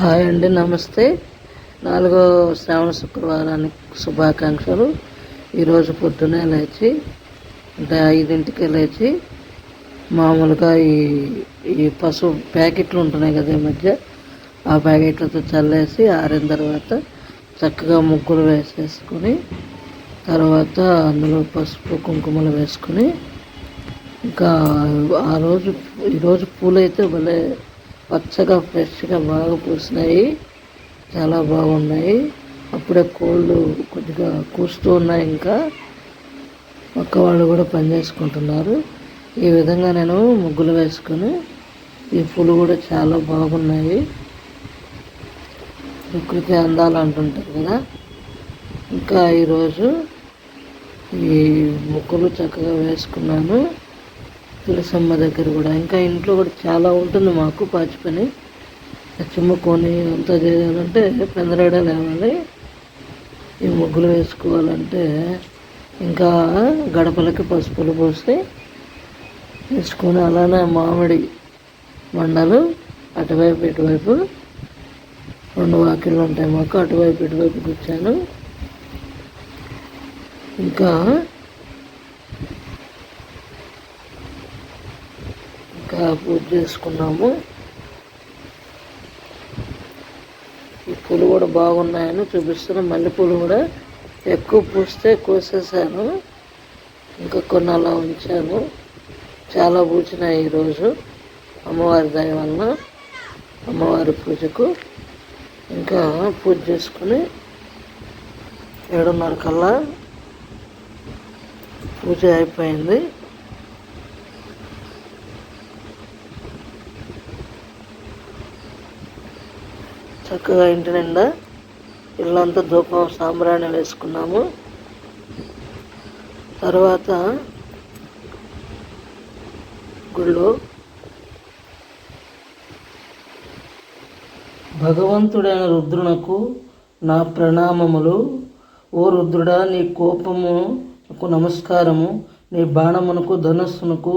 Hi అండి నమస్తే. నాలుగో శ్రావణ శుక్రవారానికి శుభాకాంక్షలు. ఈరోజు పొద్దునే లేచి అంటే ఐదింటికి లేచి మామూలుగా ఈ ఈ పసుపు ప్యాకెట్లు ఉంటున్నాయి కదా ఈ మధ్య ఆ ప్యాకెట్లతో చల్లేసి ఆరిన తర్వాత చక్కగా ముగ్గులు వేసేసుకొని తర్వాత అందులో పసుపు కుంకుమలు వేసుకొని ఇంకా ఆ రోజు ఈరోజు పూలైతే భలే పచ్చగా ఫ్రెష్గా బాగా పూసినాయి. చాలా బాగున్నాయి. అప్పుడే కోళ్ళు కొద్దిగా కూస్తూ ఉన్నాయి ఇంకా. పక్క వాళ్ళు కూడా పని చేసుకుంటున్నారు. ఈ విధంగా నేను ముగ్గులు వేసుకొని ఈ పూలు కూడా చాలా బాగున్నాయి. ప్రకృతి అందాలు అంటుంటారు కదా. ఇంకా ఈరోజు ఈ ముగ్గులు చక్కగా వేసుకున్నాను. తులసమ్మ దగ్గర కూడా. ఇంకా ఇంట్లో కూడా చాలా ఉంటుంది మాకు పాచి పని. చిమ్ముకొని అంతా చేయాలంటే పెందరాడ లేవాలి. ఈ ముగ్గులు వేసుకోవాలంటే ఇంకా గడపలకి పసుపులు పోసి వేసుకొని అలానే మామిడి మండలు అటువైపు ఇటువైపు రెండు వాకిళ్ళు ఉంటాయి మాకు. అటువైపు ఇటువైపు కూర్చాను ఇంకా పూజ చేసుకున్నాము. ఈ పూలు కూడా బాగున్నాయని చూపిస్తున్నా. మల్లెపూలు కూడా ఎక్కువ పూస్తే కోసేసాను. ఇంకా కొన్ని అలా ఉంచాను. చాలా పూచినాయి ఈరోజు అమ్మవారి దయ వలన అమ్మవారి పూజకు. ఇంకా పూజ చేసుకుని ఏడున్నర కల్లా పూజ అయిపోయింది. చక్కగా ఇంటి నిండా ఇల్లంతా ధూపం సాంబ్రాణి వేసుకున్నాము. తర్వాత గుళ్ళు భగవంతుడైన రుద్రునకు నా ప్రణామములు. ఓ రుద్రుడా నీ కోపమునకు నమస్కారము నీ బాణమునకు ధనుస్సునకు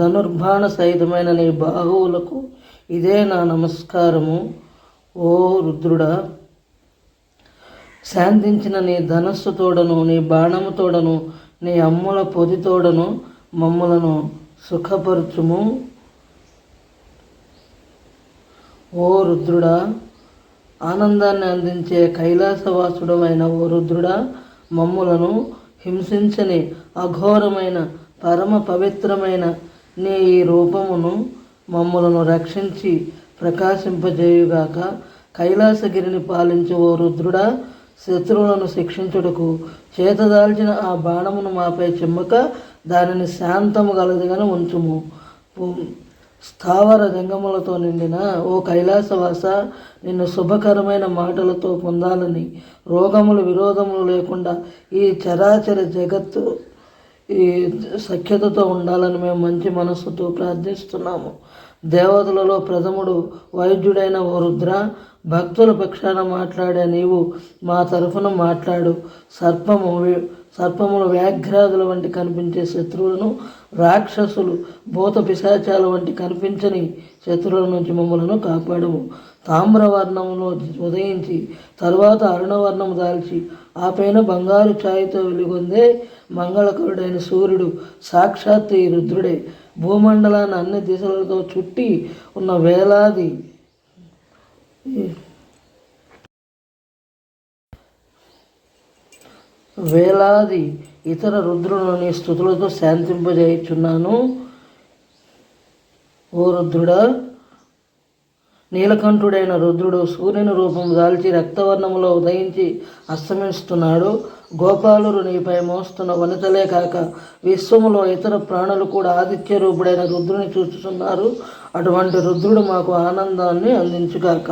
ధనుర్బాణ సహితమైన నీ బాహువులకు ఇదే నా నమస్కారము. ఓ రుద్రుడా శాంతించిన నీ ధనస్సు తోడను నీ బాణము తోడను నీ అమ్ముల పొది తోడను మమ్ములను సుఖపరచుము. ఓ రుద్రుడా ఆనందాన్ని అందించే కైలాసవాసుడమైన ఓ రుద్రుడా మమ్ములను హింసించని అఘోరమైన పరమ పవిత్రమైన నీ ఈ రూపమును మమ్ములను రక్షించి ప్రకాశింపజేయుగాక. కైలాసగిరిని పాలించు ఓ రుద్రుడా శత్రువులను శిక్షించుటకు చేతదాల్చిన ఆ బాణమును మాపై చిమ్మక దానిని శాంతము గలదిగానే ఉంచుము. స్థావర జంగములతో నిండిన ఓ కైలాసవాస నిన్ను శుభకరమైన మాటలతో పొందాలని రోగములు విరోధములు లేకుండా ఈ చరాచర జగత్తు ఈ సఖ్యతతో ఉండాలని మేము మంచి మనస్సుతో ప్రార్థిస్తున్నాము. దేవతలలో ప్రథముడు వైద్యుడైన ఓ రుద్ర భక్తుల పక్షాన మాట్లాడే నీవు మా తరఫున మాట్లాడు. సర్పము సర్పములు వ్యాఘ్రాదుల వంటి కనిపించే శత్రువులను రాక్షసులు భూత పిశాచాల వంటి కనిపించని శత్రువుల నుంచి మమ్మలను కాపాడము. తామ్రవర్ణములో ఉదయించి తరువాత అరుణవర్ణము దాల్చి ఆ పైన బంగారు ఛాయతో వెలుగొందే మంగళకరుడైన సూర్యుడు సాక్షాత్ ఈ రుద్రుడే. భూమండలాన్ని అన్ని దిశలతో చుట్టి ఉన్న వేలాది వేలాది ఇతర రుద్రులని స్థుతులతో శాంతింపజేయుచున్నాను. ఓ రుద్రుడా నీలకంఠుడైన రుద్రుడు సూర్యుని రూపం దాల్చి రక్తవర్ణములో ఉదయించి అస్తమిస్తున్నాడు గోపాలురు నీపై మోస్తున్న వనితలే కాక విశ్వములో ఇతర ప్రాణులు కూడా ఆదిత్య రూపుడైన రుద్రుని చూస్తున్నారు అటువంటి రుద్రుడు మాకు ఆనందాన్ని అందించుగాక.